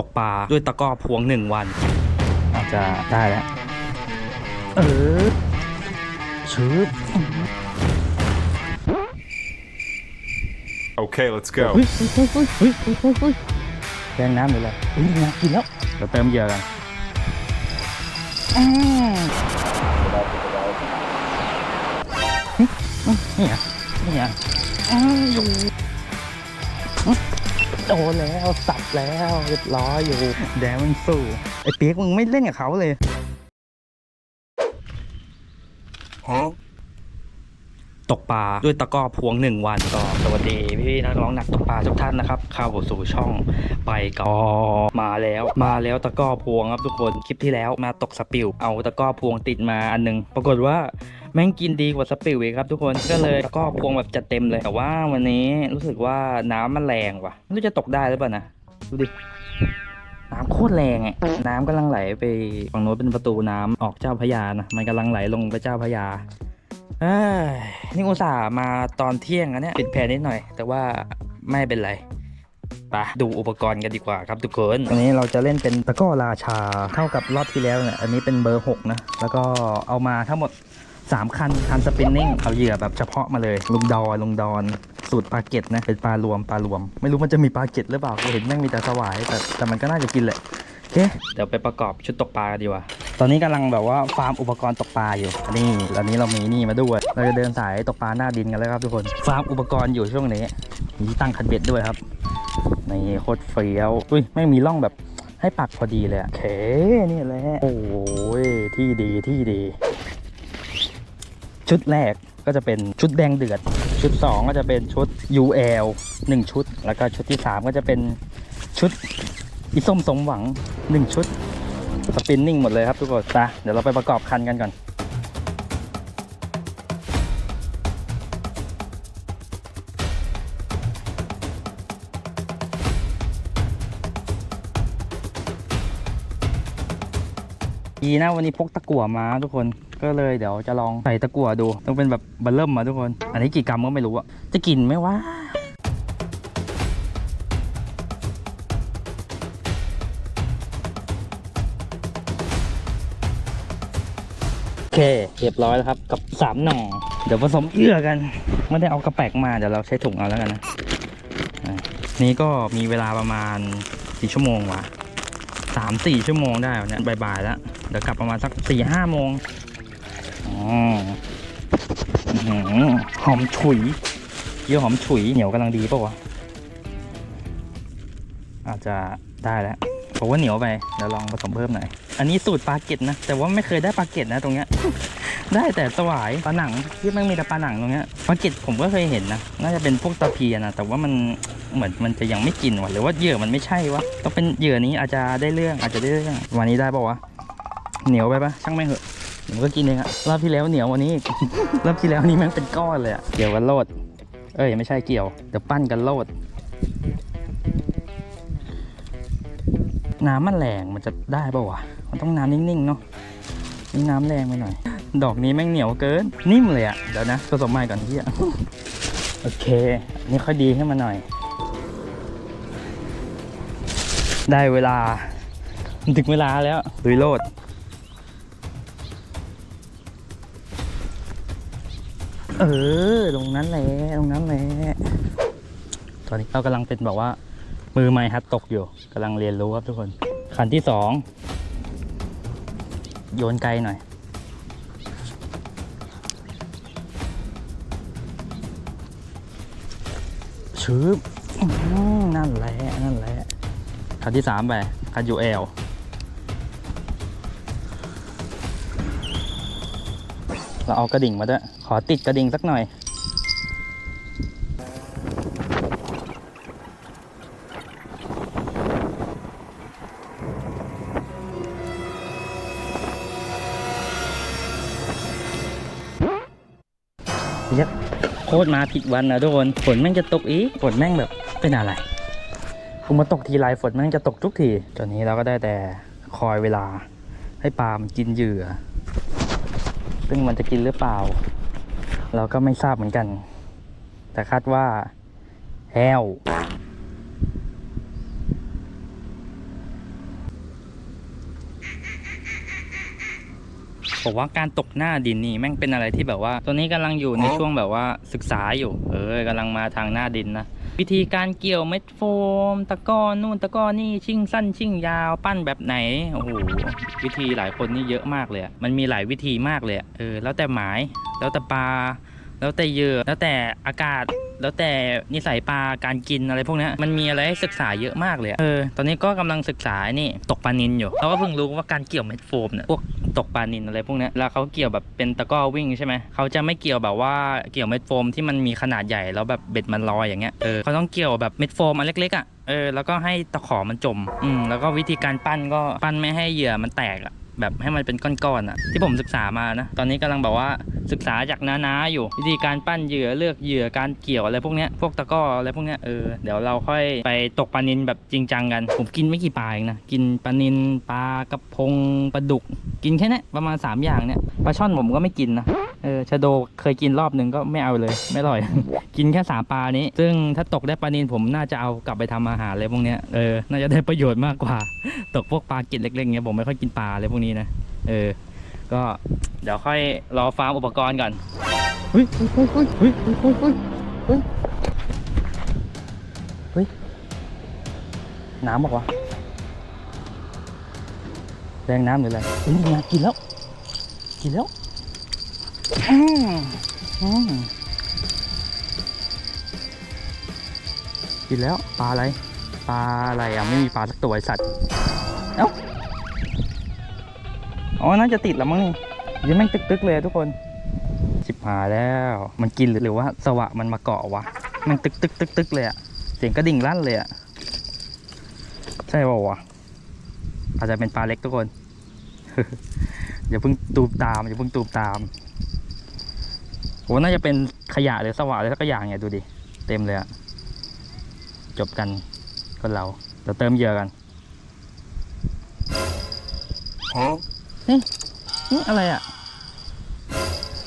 ตกปลาด้วยตะกร้อพวงหนึ่งวัน อาจจะได้แล้ว เออชืบ Okay, let's go. เฮ้ยเฮ้ยเฮ้ยเฮ้ยเฮ้ยเฮ้ยเฮ้ยแรงน้ำเลยเลยอุ้ยนี่ไงกินแล้วเดี๋ยวเติมเหยื่อกันอืมนี่ไงนี่ไงอืมอยู่อืม โดนแล้วสับแล้วเรียบร้อยอยู่ แดงมันสู้ไอ้เปียกมึงไม่เล่นกับเขาเลย Huh? ตก ปลาด้วยตะกร้อพวงหนึ่งวันก็สวัสดีพี่นักร้องนักตกปลาทุกท่านนะครับเข้าสู่ช่องไปก็มาแล้วมาแล้วตะกร้อพวงครับทุกคนคลิปที่แล้วมาตกสปิวเอาตะกร้อพวงติดมาอันหนึง ปรากฏว่าแม่งกินดีกว่าสปิวอีกครับทุกคนก็เลยตะกร้อพวงแบบจัดเต็มเลยแต่ว่าวันนี้รู้สึกว่าน้ำมันแรงว่ะไม่รู้จะตกได้หรือเปล่านะดูดิน้ำโคตรแรงอะน้ำกำลังไหลไปฝั่งโน้นเป็นประตูน้ำออกเจ้าพยานะ มันกำลังไหลลงไปเจ้าพยา นี่อุตส่าห์มาตอนเที่ยงอะเนี่ยปิดแผนนิดหน่อย แต่ว่าไม่เป็นไรไปดูอุปกรณ์กันดีกว่าครับทุกคนวันนี้เราจะเล่นเป็นตะก้อราชาเท่ากับรอบที่แล้วเนี่ยอันนี้เป็นเบอร์ 6 นะ แล้วก็เอามาทั้งหมด 3 คัน คันสปินนิ่งเอาเหยื่อแบบเฉพาะมาเลย ลุงดอนลุงดอนสูตรปลาเก็ตนะเป็นปลารวมปลารวม ไม่รู้มันจะมีปลาเก็ตหรือเปล่ากูเห็นแม่งมีแต่สวายแต่แต่มันก็น่าจะกินแหละ เค เดี๋ยวไปประกอบชุดตกปลากันดีกว่า ตอนนี้กำลังแบบว่าฟาร์มอุปกรณ์ตกปลาอยู่นี่ตอนนี้เรามีนี่มาด้วย เราจะเดินสายตกปลาหน้าดินกันแล้วครับทุกคน ฟาร์มอุปกรณ์อยู่ช่วงนี้ มีที่ตั้งคันเบ็ดด้วยครับ นี่โคตรเฟี้ยว อุ้ยไม่งมีร่องแบบให้ปักพอดีเลยอะโอเคนี่แหละ โอ้ยที่ดีที่ดี ชุดแรกก็จะเป็นชุดแดงเดือด ชุด 2 ก็จะเป็นชุด UL 1 ชุด แล้วก็ชุดที่ 3 ก็จะเป็นชุด อีส้มสมหวัง 1 ชุด สปินนิ่งหมดเลยครับทุกคนไปเดี๋ยวเราไปประกอบคันกันก่อนดีนะวันนี้พกตะกั่วมาทุกคนก็เลยเดี๋ยวจะลองใส่ตะกั่วดู ต้องเป็นแบบบัลเริ่มมาทุกคน อันนี้กี่กรัมก็ไม่รู้อะจะกินไหมวะ เคเรียบร้อยแล้วครับกับสามหน่อเดี๋ยวผสมเยื่อกัน ไม่ได้เอากระแปกมาเดี๋ยวเราใช้ถุงเอาแล้วกันนะนี่ก็มีเวลาประมาณกี่ชั่วโมงวะสามสี่ชั่วโมงได้เนี่ยบ่ายๆแล้วเดี๋ยวกลับประมาณสักสี่ห้าโมงอ๋ออื้อหือหอมฉุยเยี่ยวหอมฉุยเหนียวกำลังดีป่าวะอาจจะได้แล้ว ผมว่าเหนียวไปเดี๋ยวลองผสมเพิ่มหน่อย อันนี้สูตรปลาเก็ตนะ แต่ว่าไม่เคยได้ปลาเก็ตนะตรงเนี้ย ได้แต่สวายปลาหนังที่มันมีแต่ปลาหนังตรงเนี้ยปลาเก็ตผมก็เคยเห็นนะ น่าจะเป็นพวกตะเพียนนะแต่ว่ามันเหมือนมันจะยังไม่กินว่ะ หรือว่าเหยื่อมันไม่ใช่วะ ต้องเป็นเหยื่อนี้อาจจะได้เรื่องอาจจะได้เรื่อง วันนี้ได้ป่าวะ เหนียวไปปะช่างแม่เหอะผมก็กินเองอะรอบที่แล้วเหนียววันนี้รอบที่แล้วนี่แม่งเป็นก้อนเลยอะเกี่ยวกันโลด เอ้ยไม่ใช่เกี่ยว เดี๋ยวปั้นกันโลด น้ำมันแรงมันจะได้ป่าวะมันต้องน้ำนิ่งๆเนาะนี่น้ำแรงไปหน่อย ดอกนี้แม่งเหนียวเกิน นิ่มเลยอะเดี๋ยวนะผสมใหม่ก่อนที่อะโอเค นี่ค่อยดีขึ้นมาหน่อย ได้เวลาถึงเวลาแล้วลุยโลดเออ ตรงนั้นแหละ ตรงนั้นแหละ ตอนนี้เรากำลังเป็นแบบว่า มือไม้ฮัดตกอยู่กำลังเรียนรู้ครับทุกคนขันที่สองโยนไกลหน่อย ชืบอื้อหือนั่นแหละ นั่นแหละ คันที่สามไป คันยูเอลเราเอากระดิ่งมาด้วย ขอติดกระดิ่งสักหน่อย คตรมาผิดวันนะทุกคนฝนแม่งจะตกอีกฝนแม่งแบบเป็นอะไรคุณมาตกทีไรฝนแม่งจะตกทุกทีตอนนี้เราก็ได้แต่คอยเวลาให้ปลามันกินเหยื่อ ซึ่งมันจะกินหรือเปล่า เราก็ไม่ทราบเหมือนกัน แต่คาดว่าแห้ว ผมว่าการตกหน้าดินนี่แม่งเป็นอะไรที่แบบว่า ตัวนี้กำลังอยู่ในอ๋อช่วงแบบว่าศึกษาอยู่ เออกำลังมาทางหน้าดินนะวิธีการเกี่ยวเม็ดโฟม ตะกร้อนู่นตะกร้อนี่ชิ่งสั้นชิ่งยาวปั้นแบบไหนโอ้โหวิธีหลายคนนี่เยอะมากเลยอะมันมีหลายวิธีมากเลยอะเออแล้วแต่หมายแล้วแต่ปลาแล้วแต่เหยื่อแล้วแต่อากาศแล้วแต่นิสัยปลาการกินอะไรพวกเนี้ยมันมีอะไรให้ศึกษาเยอะมากเลยอะเออ ตอนนี้ก็กำลังศึกษาไอ้นี่ตกปลานินอยู่เราก็เพิ่งรู้ว่าการเกี่ยวเม็ดโฟมเนี่ยพวก ตกปลานินอะไรพวกนี้แล้วเขาเกี่ยวแบบเป็นตะก้อวิ่งใช่ไหมเขาจะไม่เกี่ยวแบบว่าเกี่ยวเม็ดโฟมที่มันมีขนาดใหญ่แล้วแบบเบ็ดมันลอยอย่างเงี้ยเออเขาต้องเกี่ยวแบบเม็ดโฟมอันเล็กๆอะเออแล้วก็ให้ตะขอมันจมอืมแล้วก็วิธีการปั้นก็ปั้นไม่ให้เหยื่อมันแตกอะ แบบให้มันเป็นก้อนๆอะ ที่ผมศึกษามานะ ตอนนี้กำลังแบบว่าศึกษาจากน้าๆอยู่ วิธีการปั้นเหยื่อเลือกเหยื่อการเกี่ยวอะไรพวกเนี้ยพวกตะก้ออะไรพวกเนี้ยเออเดี๋ยวเราค่อยไปตกปลานินแบบจริงจังกัน ผมกินไม่กี่ปลาเองนะกินปลานินปลากระพงปลาดุก กินแค่นี้ประมาณ 3 อย่างเนี่ยปลาช่อนผมก็ไม่กินนะเออชะโดเคยกินรอบหนึ่งก็ไม่เอาเลย ไม่อร่อย กินแค่สามปลานี้ ซึ่งถ้าตกได้ปลานินผมน่าจะเอากลับไปทำอาหารอะไรพวกเนี้ยเออน่าจะได้ประโยชน์มากกว่า ตกพวกปลากล็ดเล็กๆเงี้ยผมไม่ค่อยกินปลาอะไรพวกนี้นะ เออ ก็เดี๋ยวค่อยรอฟาร์มอุปกรณ์ก่อนเฮ้ยเฮ้ยเฮ้ยเฮ้ยเฮ้ยเฮ้ยเฮ้ยเฮ้ยเฮ้ยน้ำบอกว่าวะแรงน้ำหรืออะไรเฮ้ยนี่ไงกินแล้ว กินแล้วอืมอืมกินแล้วปลาอะไร ปลาอะไรอะไม่มีปลาสักตัวไอสัตว์ เอ้า อ๋อ น่าจะติดแล้วมั้งนี่ยังแม่งตึกๆเลยทุกคนชิบหาแล้ว มันกินหรือว่าสวะมันมาเกาะวะ มันตึกตึกตึกตึกเลยอะเสียงกระดิ่งลั่นเลยอะใช่ป่าวะอาจจะเป็นปลาเล็กทุกคน อย่าเพิ่งตูมตามอย่าเพิ่งตูมตามโหน่าจะเป็นขยะหรือสวะอะไรสักอย่างเนี่ยดูดิ เต็มเลยอะจบกันคนเราเดี๋ยวเติมเยื่อกัน Huh? นี่อะไรอะ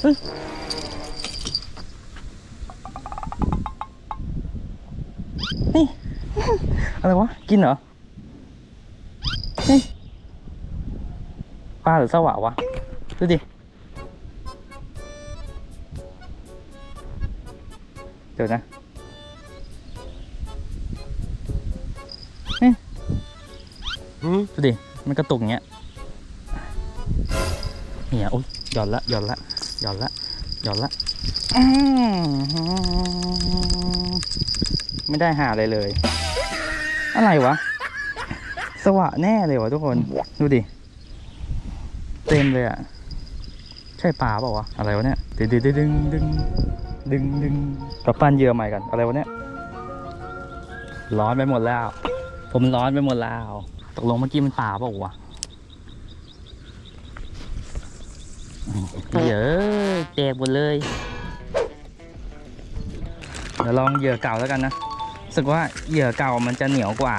เฮ้ยนี่ อะไรวะ กินเหรอนี่ปลาหรือสวะวะ ดูดิ เดี๋ยวนะ Hmm? ดูดิ มันกระตุกอย่างเงี้ย เนี่ยโอ้ยหย่อนละหย่อนละหย่อนละหย่อนละไม่ได้หาอะไรเลย อะไรวะ สวะแน่เลยวะทุกคน ดูดิ เต็มเลยอะใช่ปลาเปล่าวะ อะไรวะเนี่ย ดึงดึงดึงดึงดึงดึงกับปั้นเหยื่อใหม่กัน อะไรวะเนี่ย ร้อนไปหมดแล้ว ผมร้อนไปหมดแล้ว ตกลงเมื่อกี้มันปลาเปล่าวะ เยอะแตกหมดเลยเดี๋ยวลองเหยื่อเก่าแล้วกันนะรู้สึกว่าเหยื่อเก่ามันจะเหนียวกว่า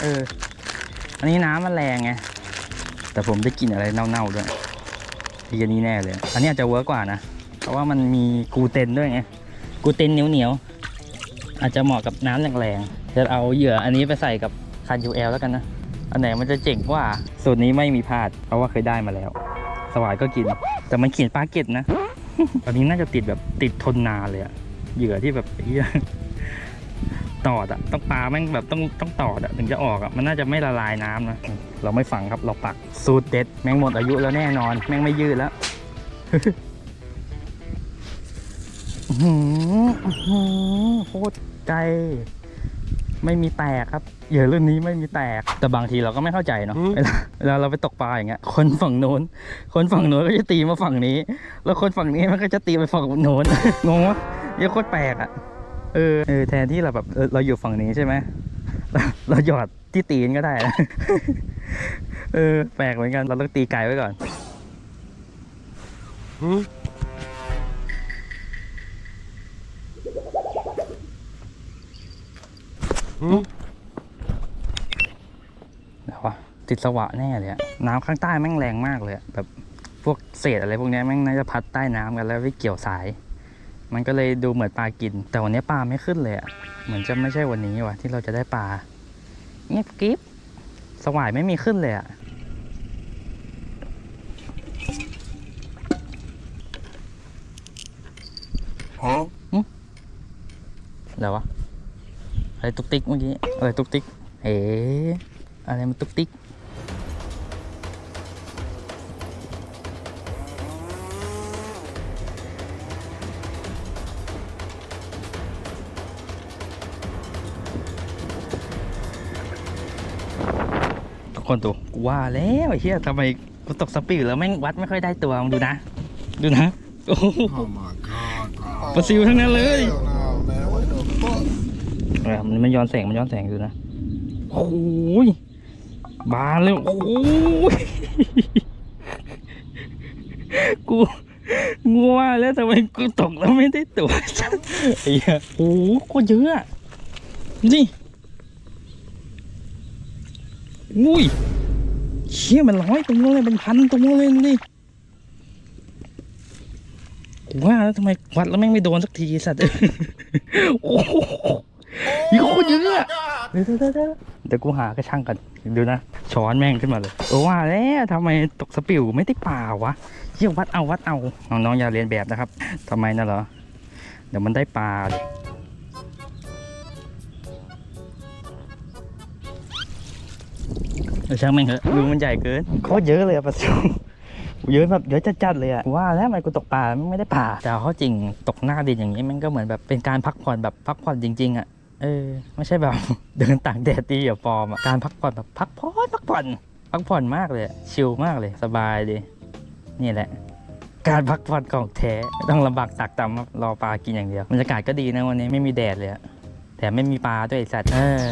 เออ อันนี้น้ำมันแรงไง แต่ผมได้กลินอะไรเน่าๆด้วยดีอันนี้แน่เลย อันนี้อาจจะเวิร์กกว่านะ เพราะว่ามันมีกูเตนด้วยไง กูเตนเหนียวๆ อาจจะเหมาะกับน้ำแรงๆ จะเอาเหยื่ออันนี้ไปใส่กับคันยูเอลแล้วกันนะ อันไหนมันจะเจ๋งกว่า สูตรนี้ไม่มีพลาด เพราะว่าเคยได้มาแล้ว สวายก็กิน แต่มันเขียนปลาเก็ตนะ ตอนนี้น่าจะติดแบบติดทนนานเลยอะเหยื่อที่แบบเฮียตอดอะต้องปลาแม่งแบบต้องต้องตอดอะถึงจะออกอะมันน่าจะไม่ละลายน้ำนะ เราไม่ฝังครับเราปักสูตรเด็ด แม่งหมดอายุแล้วแน่นอน แม่งไม่ยืดแล้วอื้อหืออื้อหือโคตรใจ ไม่มีแตกครับ เหยื่อรุ่นนี้ไม่มีแตก แต่บางทีเราก็ไม่เข้าใจเนาะอืมเวลาเวลาเราไปตกปลาอย่างเงี้ย คนฝั่งโน้น คนฝั่งโน้นก็จะตีมาฝั่งนี้ แล้วคนฝั่งนี้มันก็จะตีไปฝั่งโน้น งงวะเหี้ยอะโคตรแปลกอะ เออเออแทนที่เราแบบเออเราอยู่ฝั่งนี้ใช่ไหมเราเราหยอดที่ตีนก็ได้นะเออแปลกเหมือนกัน เราต้องตีไกลไว้ก่อน Hmm? หืม ติดสวะแน่เลยน้ำข้างใต้แม่งแรงมากเลยแบบพวกเศษอะไรพวกนี้แม่งน่าจะพัดใต้น้ำกันแล้วไปเกี่ยวสาย มันก็เลยดูเหมือนปลากิน แต่วันนี้ปลาไม่ขึ้นเลยอะเหมือนจะไม่ใช่วันนี้ว่ะที่เราจะได้ปลาเงียบกิฟสวายไม่มีขึ้นเลยอะฮะอะไรวะอะไรตุกติกเมื่อกี้อะไรตุกติกเอ๋อะไรมันตุกติก คนดูกูว่าแล้วไอ้เหี้ยทำไมกูตกสปีดแล้วแม่งวัดไม่ค่อยได้ตัวมึงดูนะ ดูนะโอ้โห Oh my god, bro. ปลาซิวทั้งนั้นเลย Hell no, man. What the fuck? เออมันมันย้อนแสงมันย้อนแสงดูนะโอ้ยบานเลยโอ้ยกูงัวแล้วทำไมกูตกแล้วไม่ได้ตัวไอ้เหี้ยโอ้โหโคตรเยอะอะนี่ อุ้ยเชี่ยมันร้อยตัวเลยเป็นพันตัวเลยดูดิว่าแล้วทำไมวัดแล้วแม่งไม่โดนสักทีสัตว์โอ้โหยี่โคตรเยอะเดี๋ยวเดี๋ยวเดี๋ยวกูหากระช่างกันดูนะช้อนแม่งขึ้นมาเลยเออว่าแล้วทำไมตกสปิวไม่ได้ป่าวะเชี่ยวัดเอาวัดเอาน้องๆอย่าเรียนแบบนะครับทำไมน่ะเหรอเดี๋ยวมันได้ปลาดิ เออช่างแม่งเถอะดูมันใหญ่เกินโคตรเยอะเลยอะปลาซิวเยอะแบบเยอะจัดๆเลยอะว่าแล้วทำไมกูตกปลาไม่ได้ปลาแต่เอาเข้าจริงตกหน้าดินอย่างนี้มันก็เหมือนแบบเป็นการพักผ่อนแบบพักผ่อนจริง ๆอะเออไม่ใช่แบบเดินต่างแดดตีอย่าฟอร์มอะการพักผ่อนแบบพักผ่อนพักผ่อนพักผ่อนมากเลยอะชิลมากเลยสบายดีนี่แหละ การพักผ่อนของแท้ไม่ต้องลำบากตักตำครับรอปลากินอย่างเดียวบรรยากาศก็ดีนะวันนี้ไม่มีแดดเลยอะแถมไม่มีปลาด้วยไอ้สัตว์เออ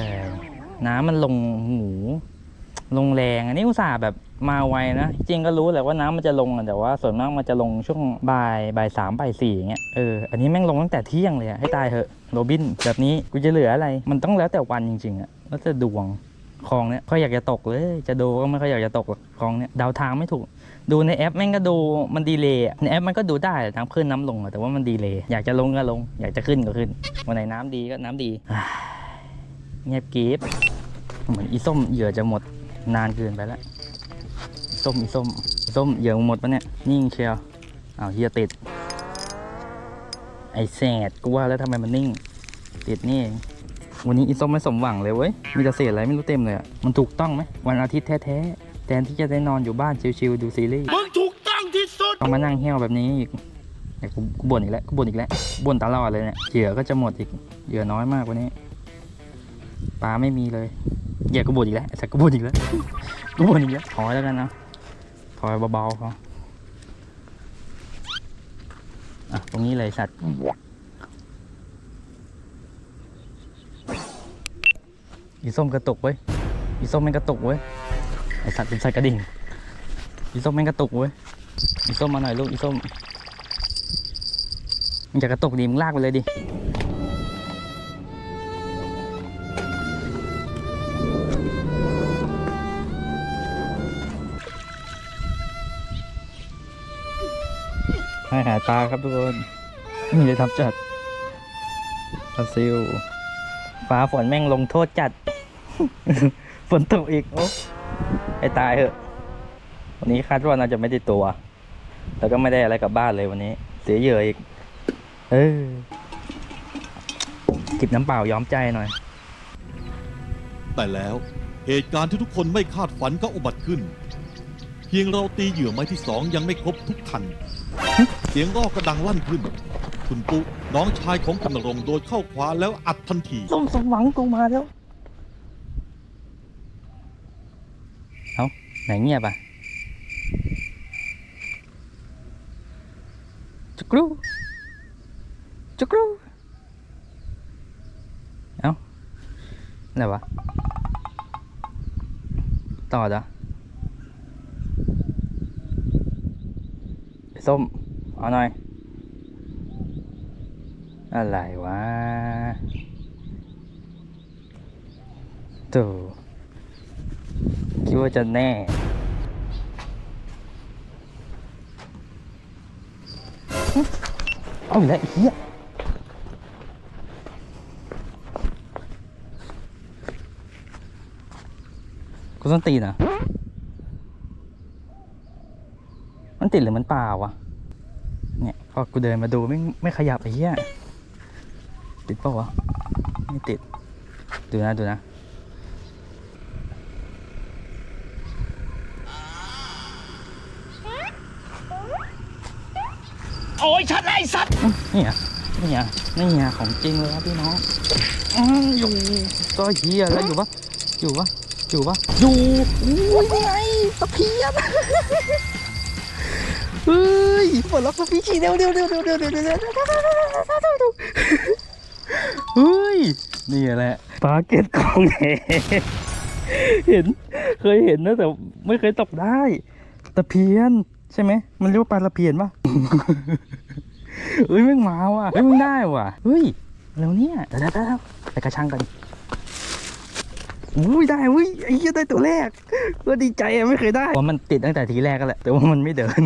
น้ำมันลงหู ลงแรงอันนี้อุตส่าห์แบบมาไวนะจริงก็รู้แหละว่าน้ำมันจะลงแต่ว่าส่วนมากมันจะลงช่วงบ่ายบ่ายสามบ่ายสี่อย่างเงี้ยเอออันนี้แม่งลงตั้งแต่เที่ยงเลยอะให้ตายเถอะโรบินแบบนี้กูจะเหลืออะไร มันต้องแล้วแต่วันจริงๆอะแล้วแต่ดวงคลองเนี้ยก็อยากจะตกเลยจะดูก็ไม่ค่อยอยากจะตกคลองเนี้ยเดาทางไม่ถูก ดูในแอปแม่งก็ดูมันดีเลยในแอปมันก็ดูได้น้ำขึ้นน้ำลงแต่ว่ามันดีเลยอยากจะลงก็ลง อยากจะขึ้นก็ขึ้นวันไหนน้ำดีก็น้ำดีเงียบกริบเหมือนอีส้มเหยื่อจะหมด นานเกินไปแล้วอีส้มอีส้มอีส้มเหยื่อหมดปะเนี่ย นิ่งเชียวอ้าวเฮียติด ไอแสดกูว่าแล้วทำไมมันนิ่ง ติดนี่เองวันนี้อีส้มไม่สมหวังเลยเว้ย มีแต่เศษอะไรไม่รู้เต็มเลยอะมันถูกต้องไหม วันอาทิตย์แท้ๆแทนที่จะได้นอนอยู่บ้านชิวๆดูซีรีส์ มึงถูกต้องที่สุด ต้องมานั่งเหี้ยวแบบนี้อีกแต่กูกูบ่นอีกแล้ว กูบ่นอีกแล้ว บ่นตลอดเลยเนี่ย เหยื่อก็จะหมดอีก เหยื่อน้อยมากวันนี้ ปลาไม่มีเลย เหยื่อกูบ่นอีกแล้วสัตว์กูบ่นอีกแล้วกูบ่นอีกแล้วถอยแล้วกันนะถอยเบาๆพออะตรงนี้เลยสัตว์อีส้มกระตุกเว้ยอีส้มแม่งกระตุกเว้ยไอสัตว์เป็นสัตว์กระดิ่งอีส้มแม่งกระตุกเว้ยอีส้มมาหน่อยลูกอีส้มมึงจะกระตุกดีมึงลากไปเลยดิ ห้หายตาครับทุกคนมีเลยทับจัดบราซิลฟ้าฝนแม่งลงโทษจัด ฝนตกอีก โอ้ไอตายเหอะ วันนี้คาดว่าน่าจะไม่ได้ตัว แล้วก็ไม่ได้อะไรกลับบ้านเลยวันนี้ เสียเยื่ออีก เออจิบน้ำเปล่าย้อมใจหน่อย แต่แล้วเหตุการณ์ที่ทุกคนไม่คาดฝันก็อุบัติขึ้น เพียงเราตีเหยื่อไม้ที่สองยังไม่ครบทุกทัน เสียงรอกกระดังลั่นขึ้น คุณปุ๊น้องชายของคุณนรงค์โดนเข้าขวาแล้วอัดทันที ส้มสมหวังกูมาแล้วเอาไหนเงียบอะจุกรูจุกรูเอาอะไรวะต่อจ้ะไอ้ ส้ม เอาหน่อย อะไรวะตู่คิดว่าจะแน่เอาอีกแล้วไอ้เหี้ยกูต้องตีนอะ มัน ติดหรือมันเปล่าวะเนี่ยพอกูเดินมาดูไม่ไม่ขยับไอ้เหี้ยติดเปล่าวะไม่ติด ดูนะดูนะโอ้ยชัดไอ้สัตว์นี่อะนี่อะนี่อะของจริงเลยครับพี่น้องอืมอยู่ก็เฮียแล้วอยู่ปะอยู่ปะอยู่ปะอยู่อุ้ยนี่ไงตะเพียน เฮ้ยปลดล็อกตะเพียนเร็วเร็วเร็วเร็วเร็วเร็วเร็วเร็วเร็วเร็วเร็วเร็วเฮ้ยนี่แหละปลาเก็ตของแหเห็น เคยเห็นนะแต่ไม่เคยตกได้ตะเพียนใช่ไหมมันเรียกว่าปลาตะเพียนปะเฮ้ยมึงมาว่ะเฮ้ยมึงได้ว่ะเฮ้ยแล้วเนี่ยเดี๋ยวเดี๋ยวไปกระชังกัน อุ้ยได้อุ้ยไอ้เหี้ยได้ตัวแรกก็ดีใจอะไม่เคยได้ว่ามันติดตั้งแต่ทีแรกก็แหละแต่ว่ามันไม่เดิน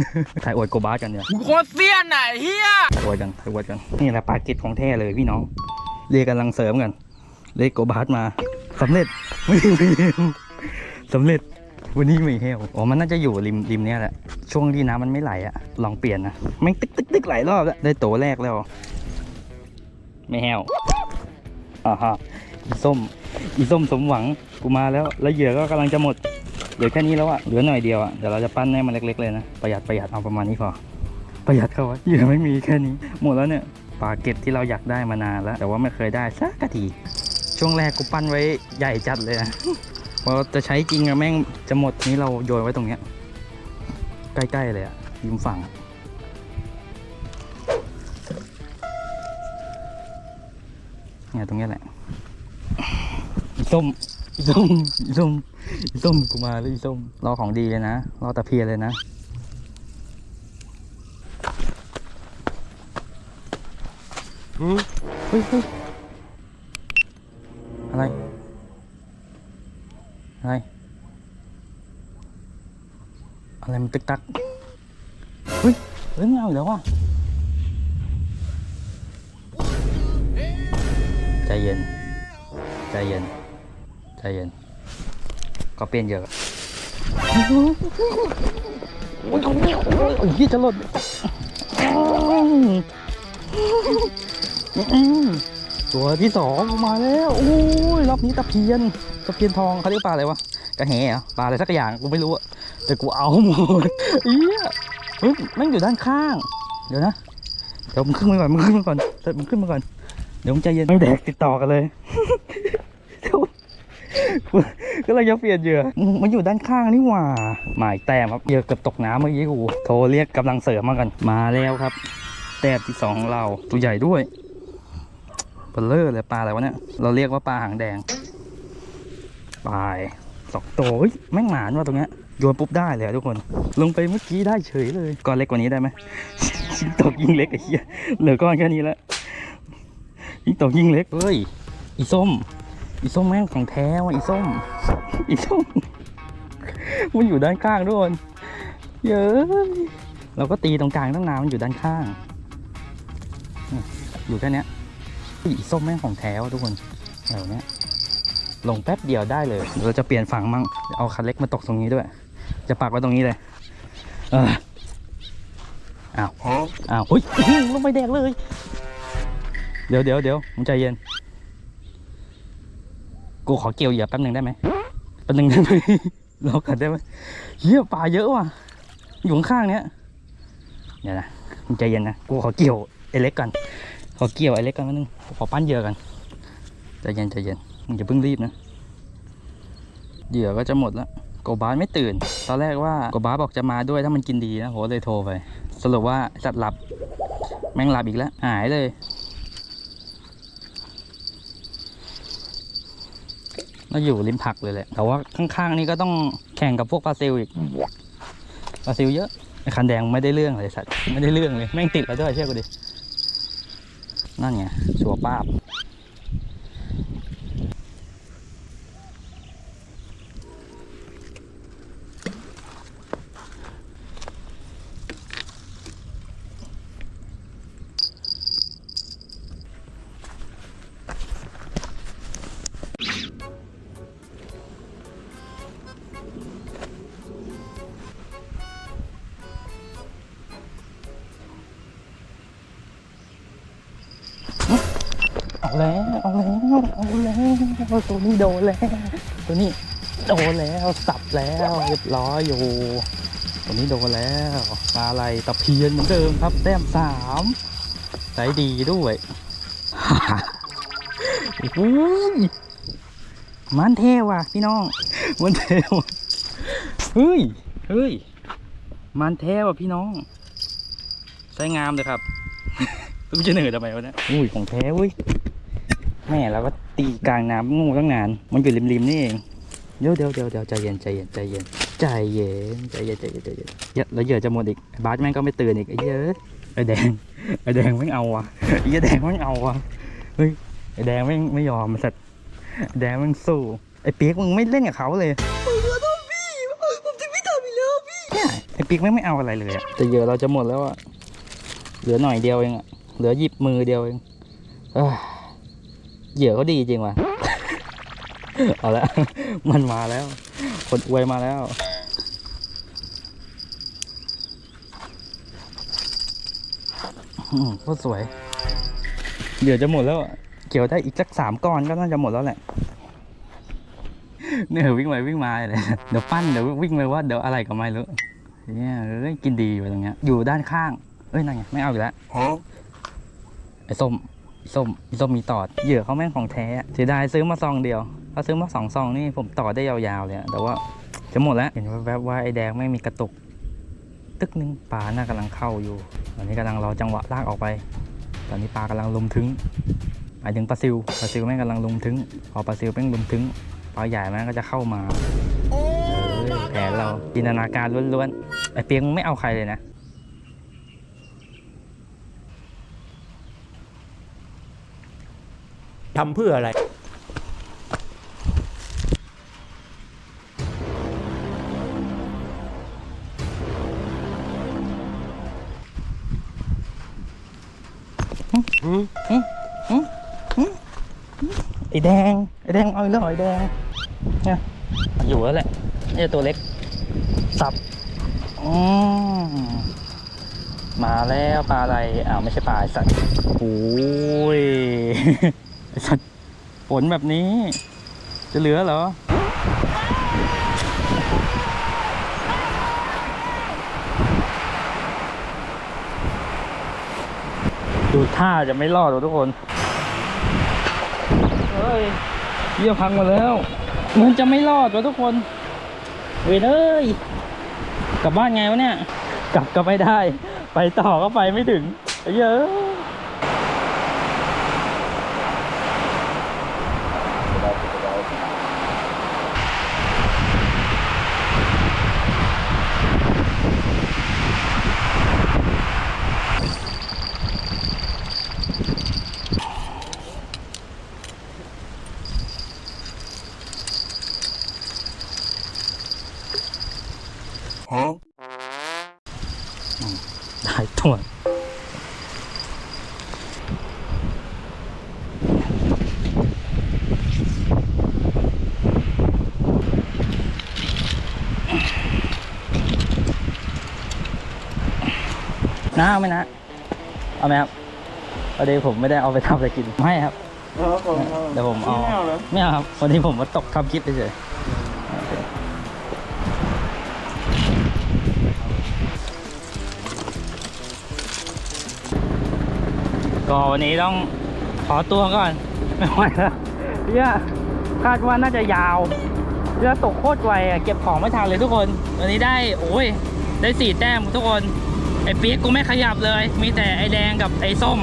ถ่ายอวดโกบาสกันเนี่ยโคตรเซียนไหนเฮียถ่ายอวดกันถ่ายอวดกันนี่แหละปลากิดของแท้เลยพี่น้องเรียกกำลังเสริมกันเรียกโกบาสมาสำเร็จไม่ไม่เฮวสำเร็จวันนี้ไม่เฮวอ๋อมันน่าจะอยู่ริมริมเนี้ยแหละช่วงที่น้ำมันไม่ไหลอะลองเปลี่ยนนะแม่งตึกตึกตึกหลายรอบแล้วได้ตัวแรกแล้ว ไม่แฮวอ่าฮะ อีส้ม อีส้มสมหวัง กูมาแล้ว แล้วเหยื่อก็กำลังจะหมด เหลือแค่นี้แล้วอะเหลือหน่อยเดียวอะเดี๋ยวเราจะปั้นให้มันเล็ก ๆ เลยนะ ประหยัดประหยัดเอาประมาณนี้พอ ประหยัดเขาไว้เหยื่อไม่มีแค่นี้ หมดแล้วเนี่ย ปลาเก็บที่เราอยากได้มานานแล้ว แต่ว่าไม่เคยได้สักที ช่วงแรกกูปั้นไว้ใหญ่จัดเลยนะ พอจะใช้จริงอะแม่งจะหมดนี้เราโยนไว้ตรงเนี้ย ใกล้ๆเลยอะริมฝั่งเนี่ยตรงเนี้ยแหละ ส้มอีส้มอีส้มอีส้มกูมาแล้วอีส้มรอของดีเลยนะรอตะเพียนเลยนะเฮ้ยเฮ้ยอะไร อะไร อะไรมันตึกตัก เฮ้ย เฮ้ยไม่เอาอีกแล้วว่ะ ใจเย็น ใจเย็น ใจเย็น ก็เปลี่ยนเยอะโอ้ยโอ้ยโอ้ยโอ้ยจะหล่นอืมตัวที่สองมาแล้วโอ้ยรอบนี้ตะเพียนตะเพียนทองเขาเรียกปลาอะไรวะกระแหเหรอปลาอะไรสักอย่างกูไม่รู้อะแต่กูเอาหมดเอี้ยเฮ้ยแม่งอยู่ด้านข้าง เดี๋ยวนะเดี๋ยวมึงขึ้นมาก่อนมึงขึ้นมาก่อนเดี๋ยวมึงขึ้นมาก่อนเดี๋ยวมึงใจเย็นไม่แดกติดต่อกันเลยเดี๋ยว กูก็เลยจะเปลี่ยนเหยื่อมึงมันอยู่ด้านข้างนี่หว่าหมายแต้มครับเหยื่อเกือบตกน้ำเมื่อกี้กูโทรเรียกกำลังเสริมมากันมาแล้วครับ แต้มที่สองของเราตัวใหญ่ด้วยเบลเลอร์เลยปลาอะไรวะเนี่ยเราเรียกว่าปลาหางแดงปลายสองตัวเฮ้ยแม่งหมานว่ะตรงเนี้ยโยนปุ๊บได้เลยอะทุกคน ลงไปเมื่อกี้ได้เฉยเลยก้อนเล็กกว่านี้ได้ไหมยิ่งตกยิ่งเล็กไอ้เหี้ยเหลือก้อนแค่นี้แล้วยิ่งตกยิ่งเล็กเฮ้ยอีส้ม อีส้มแม่งของแท้ว่ะอีส้ม อีส้ม มันอยู่ด้านข้างทุกคนเยอะเราก็ตีตรงกลางตั้งนานมันอยู่ด้านข้าง อยู่แค่นี้อีส้มแม่งของแท้ว่ะทุกคนแถวนี้ลงแป๊บเดียวได้เลยเราจะเปลี่ยนฝั่งมั่งเอาคันเล็กมาตกตรงนี้ด้วย จะปักไว้ตรงนี้เลย เอออ้าวอ้าวเฮ้ยลงไปแดกเลย เดี๋ยวเดี๋ยวเดี๋ยวมึงใจเย็น กูขอเกี่ยวเหยียบแป๊บหนึ่งได้ไหมแป๊บหนึ่งได้ไหมเรากัดได้ไหมเฮียปลาเยอะว่ะอยู่ข้างเนี้ยเดี๋ยวนะมึงใจเย็นนะกูขอเกี่ยวไอ้เล็กก่อนขอเกี่ยวไอ้เล็กก่อนแป๊บนึงขอปั้นเหยื่อกันใจเย็นใจเย็นมึงอย่าเพิ่งรีบนะเหยื่อก็จะหมดแล้วโกบาสไม่ตื่น ตอนแรกว่าโกบาสบอกจะมาด้วยถ้ามันกินดีนะโหเลยโทรไป สรุปว่าจัดหลับ แม่งหลับอีกแล้ว หายเลย ก็อยู่ริมผักเลยแหละ แต่ว่าข้างๆนี่ก็ต้องแข่งกับพวกปลาซิลอีกปลาซิลเยอะไอ้คันแดงไม่ได้เรื่องเลยสัตว์ไม่ได้เรื่องเลยแม่งติดแล้วด้วยเชื่อกูดินั่นไงชัวป้าบ เอาแล้ว เอาแล้ว เอาแล้วตัวนี้โดนแล้ว ตัวนี้โดนแล้วสับแล้วเรียบร้อยอยู่ตัวนี้โดนแล้วปลาอะไรตะเพียนเหมือนเดิมครับ แต้มสามใจดีด้วยโอ้ยมันเทว่ะพี่น้องมันเทว่ะเฮ้ยเฮ้ยมันเทว่ะพี่น้องใช้งามเลยครับกูจะเหนื่อยทำไมวะเนี่ยอุ้ยของแท้เว้ย แม่เราก็ตีกลางน้ำงูตั้งนาน มันอยู่ริมๆนี่เองเดี๋ยวเดี๋ยวเดี๋ยวเดี๋ยวใจเย็นใจเย็นใจเย็นใจเย็นใจเย็นใจเย็นใจเย็นเหี้ยแล้วเหยื่อจะหมดอีกไอ้บาสแม่งก็ไม่ตื่นอีกไอ้เหี้ยอะไอ้แดงไอ้แดงไม่งเอาว่ะไอ้เหี้ยแดงไม่งเอาว่ะเฮ้ยไอ้แดงไม่งไม่ยอมสัตว์ไอ้แดงไม่งสู้ไอ้เปียกมึงไม่เล่นกับเขาเลยเนี่ยไอ้เปียกแม่งไม่เอาอะไรเลยอะแต่เหยื่อเราจะหมดแล้วอะเหลือหน่อยเดียวเองอะเหลือหยิบมือเดียวเองเอ้ย เหยื่อเขาดีจริงว่ะ เอาละมันมาแล้ว คนอวยมาแล้ว อืมโคตรสวยเดี๋ยวจะหมดแล้วอะเกี่ยวได้อีกสักสามก้อนก็น่าจะหมดแล้วแหละเนี่ยวิ่งไปวิ่งมาเลยเดี๋ยวปั้นเดี๋ยววิ่งไปว่าเดี๋ยวอะไรก็ไม่รู้เนี่ยเอ้ยกินดีอยู่ตรงเนี้ยอยู่ด้านข้างเอ้ยนั่นไงไม่เอาอีกแล้วฮะไอ้ส้มไอ้ ส้มส้มมีตอดเหยื่อเขาแม่งของแท้เสียดายซื้อมาซองเดียวถ้าซื้อมาสองซองนี่ผมต่อได้ยาวๆเลยแต่ว่าจะหมดแล้วเห็นแวบๆว่าไอ้แดงไม่งมีกระตุก ตึกนึงปลาน่ากำลังเข้าอยู่ ตอนนี้กำลังรอจังหวะลากออกไป ตอนนี้ปลากำลังลุมถึงหมายถึงปลาซิวปลาซิวแม่งกำลังลุมถึงพอปลาซิวแม่งลุมถึงปลาใหญ่แม่งก็จะเข้ามาแผนเราจินตนาการล้วนๆไอ้เปียงไม่เอาใครเลยนะ ทำเพื่ออะไรไอ้แดงไอ้แดงเอาอีกแล้วไอ้แดงเนี่ยอยู่แล้วแหละนี่ตัวเล็ก สับอืมมาแล้วปลาอะไรอ้าวไม่ใช่ปลาสัตว์โอ้ย สัตว์ฝนแบบนี้ จะเหลือเหรอ ดูท่าจะไม่รอดหรอกทุกคน เฮ้ยเยี่ยพังมาแล้ว มันจะไม่รอดวะทุกคน เวยเอ้ยกลับบ้านไงวะเนี่ย กลับก็ไม่ได้ ไปต่อก็ไปไม่ถึงเยอะ ฮะ ได้ตัว น้าเอาไหมนะ เอาไหมครับพอดีผมไม่ได้เอาไปทำอะไรกินไม่ครับเดี๋ยวผมเอาไม่เอาครับ วันนี้ผมมาตกทำคลิปเฉยๆโอเคก็วันนี้ต้องขอตัวก่อน ไม่ไหวแล้วเนี่ยคาดว่าน่าจะยาวเรือตกโคตรไวอะเก็บของไม่ทันเลยทุกคน วันนี้ได้ โอ้ย ได้สี่แต้มทุกคน ไอ้ปี๊กกูไม่ขยับเลย มีแต่ไอ้แดงกับไอ้ส้ม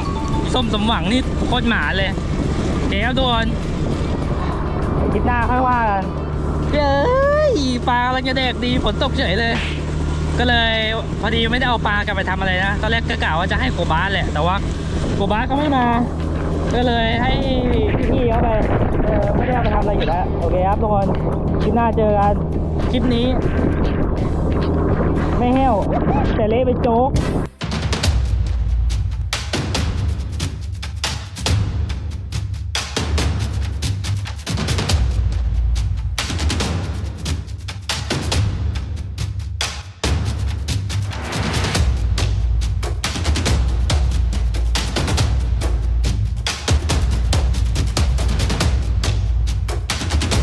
ส้มสมหวังนี่โคตรหมาเลย เดี๋ยวทุกคนคลิปหน้าค่อยว่ากันเฮ้ยปลากำลังจะแดกดีฝนตกเฉยเลย ก็เลยพอดีไม่ได้เอาปลากลับไปทำอะไรนะตอนแรกก็กะว่าจะให้โกบาสแหละ แต่ว่าโกบาสเขาไม่มา ก็เลยให้พี่ๆเขาไปเออไม่ได้เอาไปทำอะไรอยู่แล้วโอเคครับทุกคนคลิปหน้าเจอกันคลิปนี้ ไม่แห้วแต่เละเป็นโจ๊ก